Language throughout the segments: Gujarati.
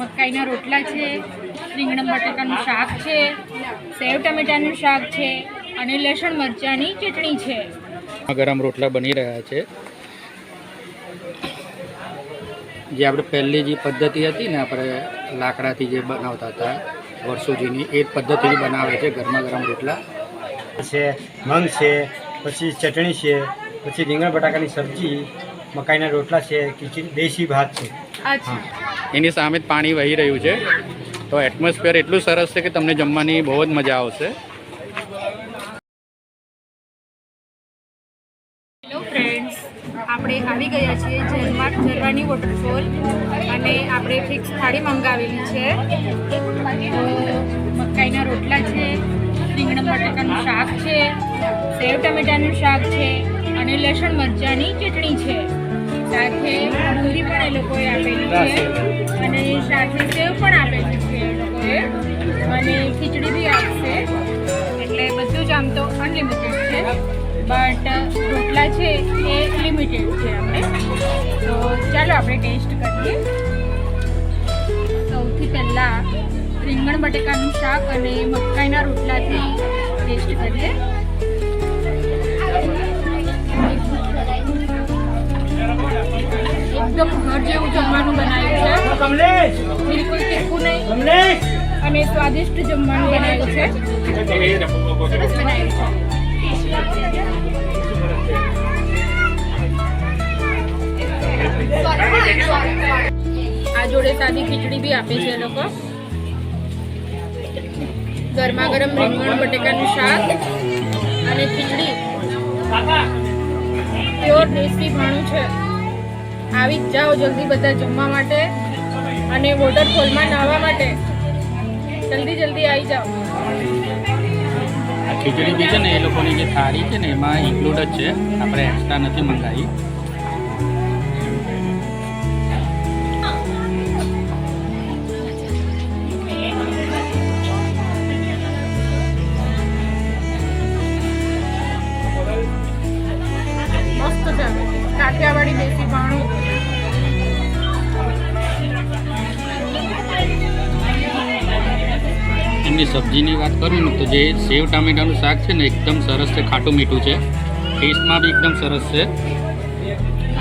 મકાઈના રોટલા છે રીંગણ બટાકાનું શાક છે સેવ ટમેટાનું શાક છે અને લસણ મરચાંની ચટણી છે. ગરમ રોટલા બની રહ્યા છે. જે આપણે પહેલી જે પદ્ધતિ હતી ને આપણે લાકડાથી જે બનાવતા હતા વર્ષોજીની એ જ પદ્ધતિથી બનાવે છે ગરમા ગરમ રોટલા. છે મંગ છે પછી ચટણી છે પછી રીંગણ બટાકાની સબ્જી મકાઈના રોટલા છે ખીચડી દેશી ભાત છે. એની સામે જ પાણી વહી રહ્યું છે. તો એટમોસ્ફિયર એટલું સરસ છે કે તમને જમવાની બહુ જ મજા આવશે. હેલો ફ્રેન્ડ્સ આપણે આવી ગયા છીએ ઝરમા ઝરવાની વોટરફોલ અને આપણે ફિક્સ થાળી મંગાવેલી છે. મકાઈના રોટલા છે, રીંગણા બટાકાનું શાક છે, સેવ ટમેટાનું શાક છે અને લસણ મરચાંની ચટણી છે. સાથે બુંદી પણ એ લોકોએ આપેલી છે. અને સાથે સેવ પણ આપેલી છે એ લોકોએ. અને ખીચડી બી આપશે. એટલે બધું જ આમ તો અનલિમિટેડ છે. બટ રોટલા છે એ લિમિટેડ છે આપણે. તો ચાલો આપણે ટેસ્ટ કરીએ. સૌથી પહેલાં રીંગણ બટેકાનું શાક અને મકાઈના રોટલાથી ટેસ્ટ કરીએ. એકદમ ઘર જેવું જમવાનું બનાવ્યું છે. બિલકુલ તીખું નહીં. અને સ્વાદિષ્ટ જમવાનું બનાવ્યું છે. સરસ બનાવ્યું છે આ જોડે સાદી ખીચડી બી આપે છે લોકો. ગરમા ગરમ રીંગણ બટેકાનું શાક અને ખીચડી. પ્યોર દેશી ભાણું છે. આવી જ જાઓ જલ્દી બધા જમવા માટે અને વોટરફોલમાં નાહવા માટે. જલ્દી જલ્દી આવી જાઓ. ખીચડી બી છે ને એ લોકોની જે થાળી છે ને એમાં ઇન્ક્લુડ જ છે. આપણે એક્સ્ટ્રા નથી મંગાવી. કાઠિયાવાડી દેશી ભાણું સબ્જીની વાત કરું ને, તો જે સેવ ટામેટાનું શાક છે ને, એકદમ સરસ છે, ખાટું મીઠું છે. ટેસ્ટમાં બી એકદમ સરસ છે.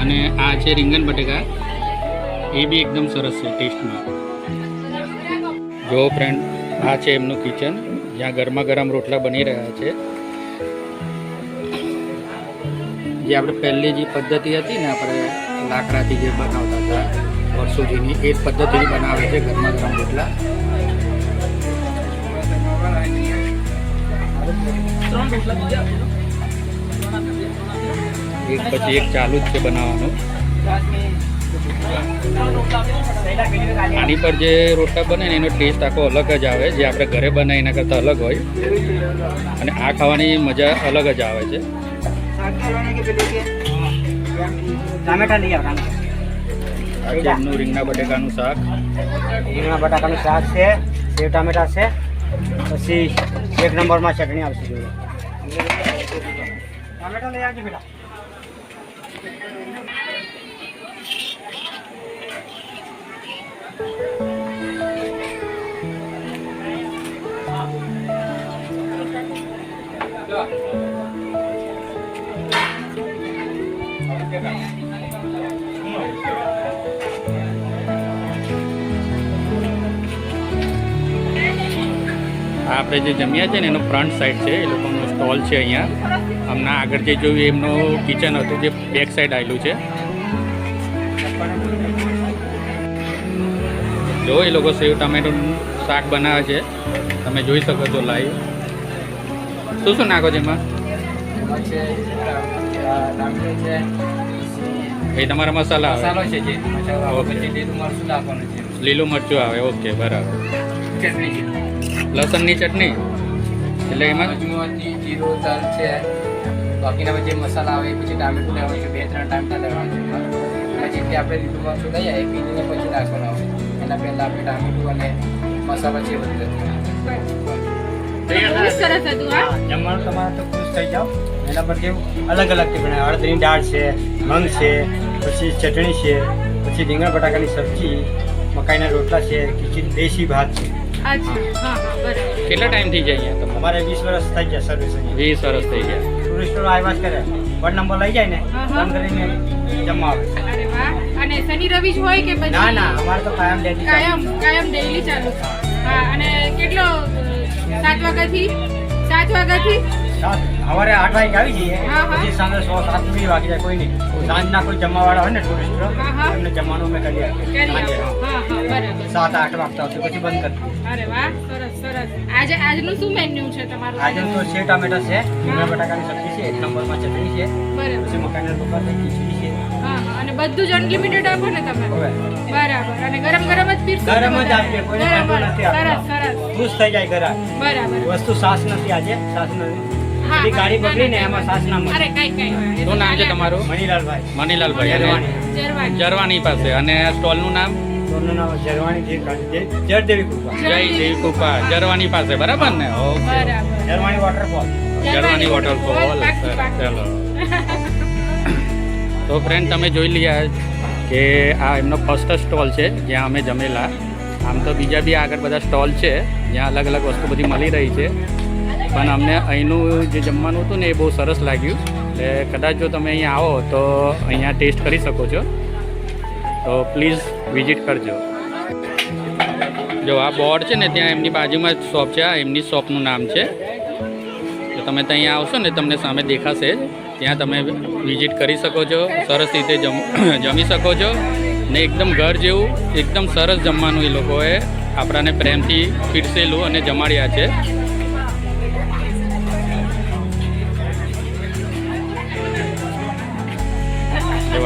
અને આ છે રીંગણ બટેકા. એ બી એકદમ સરસ છે ટેસ્ટમાં જો ફ્રેન્ડ આ છે એમનું કિચન જ્યાં ગરમા ગરમ રોટલા બની રહ્યા છે. જે આપણે પહેલી જે પદ્ધતિ હતી ને, આપણે લાકડાથી જે બનાવતા હતા વર્ષો એ જ પદ્ધતિથી બનાવે છે ગરમા ગરમ રોટલા. એક પછી એક ચાલુ જ છે બનાવવાનું. આની પર જે રોટલા બને ને એનો ટેસ્ટ આખો અલગ જ આવે જે આપણે ઘરે બને એના કરતાં અલગ હોય. અને આ ખાવાની મજા અલગ જ આવે છે. રીંગણા બટેકાનું શાક. રીંગણા બટાકાનું શાક છે સેવ ટામેટા છે. પછી એક નંબરમાં ચટણી આવશે જોડે. ટામેટા લઈ આવજો બેટા આપણે જે જમ્યા છે ને એનો ફ્રન્ટ સાઈડ છે એ લોકોનો સ્ટોલ છે અહીંયા. હમણાં આગળ જે જોયું એમનું કિચન હતું જે બેક સાઈડ આવેલું છે. જો એ લોકો સેવ ટામેટોનું શાક બનાવે છે. તમે જોઈ શકો છો લાઈવ શું શું નાખો છો એમાં? એ તમારા મસાલા મસાલો છે જે. લીલું મરચું આવે ઓકે બરાબર. લસણની ચટણી. એટલે એમાં? મજમુઆથી જીરું તલ છે. બાકીના જે મસાલા આવે એ પછી ટામેટું લેવાનું છે. બે ત્રણ ટામેટા લેવાનું છે. પછી જે આપણે લીલું મરચું લઈએ એ પીને પછી નાખવાનું આવે એના પહેલાં આપણે ટામેટું અને મસાલા જે બધું જમવાનું તમારે તો ખુશ થઈ જાઓ. એના પર કેવું? અલગ અલગ બનાવે. હળદરની દાળ છે મંગ છે પછી ચટણી છે પછી રીંગણ બટાકાની સબ્જી મકાઈના રોટલા છે ખીચડી દેશી ભાત છે. અચ્છા ટાઈમ થઈ જાય કેટલા અહીંયા અમારે વીસ વર્ષ થઈ ગયા સર્વિસ વીસ વર્ષ થઈ ગયા. ટુરિસ્ટો આવ્યા કરે. વોર્ડ નંબર લઈ જાય ને. ફોન કરીને જમવા આવે. અરે વાહ. અને શનિ રવિ જ હોય કે પછી? ના ના અમારે તો કાયમ ડેલી કાયમ કાયમ ડેલી ચાલુ હા અને કેટલો સાત વાગ્યાથી? સાત વાગ્યાથી? સવારે આઠ વાગે આવી જઈએ. પછી સાંજે સો સાત બી વાગી જાય કોઈ નહીં. સાંજના કોઈ જમવાવાળા હોય ને ટુરિસ્ટો. એમને જમવાનું અમે કરી આપીએ. સાત આઠ વાગતા આવશે પછી બંધ કરી અરે વાહ સરસ સરસ. આજે આજનું શું મેન્યુ છે તમારું? આજે તો સેવ ટામેટા છે ડુંગળી બટાકાની સબ્જી છે એક નંબરમાં ચટણી છે પછી મકાઈના રોટલા ખીચડી છે. હા હા. અને બધું જ અનલિમિટેડ આપો ને તમે? બરાબર. અને ગરમ ગરમ જ પીરસો ગરમ જ આપીએ કોઈને નથી સરસ સરસ. ખુશ થઈ જાય ઘરા બરાબર. વસ્તુ સાસ નથી આજે સાસ નથી. બધી ગાડી ના, ને એમાં સાસ ના અરે કઈ કઈ શું નામ છે તમારું? મણીલાલભાઈ મનીલાલભાઈ અને જરવાણી. જરવાની. પાસે. અને સ્ટોલ સ્ટોલનું નામ? દોનું નામ જરવાણી જે ગાડી- જે- જરદેવી કૃપા. જય દેવ કૃપા. જરવાની પાસે બરાબર ને? Okay waterfall Jarvani waterfall. ચલો. તો ફ્રેન્ડ તમે જોઈ લીધા કે આ એમનો ફર્સ્ટ સ્ટોલ છે જ્યાં અમે જમેલા. આમ તો બીજા બી આગળ બધા સ્ટોલ છે જ્યાં અલગ અલગ વસ્તુ બધી મળી રહી છે. પણ અમને અહીંનું જે જમવાનું હતું ને એ બહુ સરસ લાગ્યું. એટલે કદાચ જો તમે અહીંયા આવો તો અહીંયા ટેસ્ટ કરી શકો છો. તો પ્લીઝ વિઝિટ કરજો. જો આ બોર્ડ છે ને ત્યાં એમની બાજુમાં જ શોપ છે. આ એમની શોપનું નામ છે. તો તમે ત્યાં આવશો ને તમને સામે દેખાશે ત્યાં તમે વિઝિટ કરી શકો છો. સરસ રીતે જમ જમી શકો છો. ને એકદમ ઘર જેવું, એકદમ સરસ જમવાનું એ લોકોએ આપણાને પ્રેમથી પીરસેલું અને જમાડ્યા છે.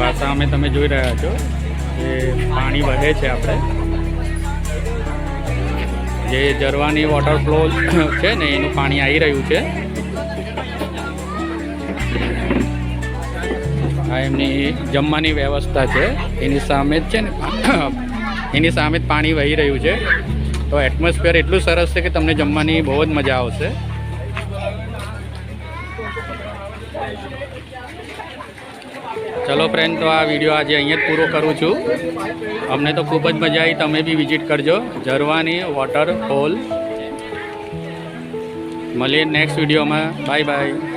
આ સામે તમે જોઈ રહ્યા છો. એ પાણી વહે છે આપણે. જે જરવાની વોટરફ્લો છે ને, એનું પાણી આવી રહ્યું છે. આ એમની જમવાની વ્યવસ્થા છે. એની સામે જ છે ને, એની સામે જ પાણી વહી રહ્યું છે. તો એટમોસ્ફિયર એટલું સરસ છે કે તમને જમવાની બહુ જ મજા આવશે. ચલો ફ્રેન્ડ તો આ વીડિયો આજે અહીંયા જ પૂરો કરું છું. અમને તો ખૂબ જ મજા આવી. તમે બી વિઝિટ કરજો. ઝરવાની વોટરફોલ મળીએ નેક્સ્ટ વિડીયોમાં બાય બાય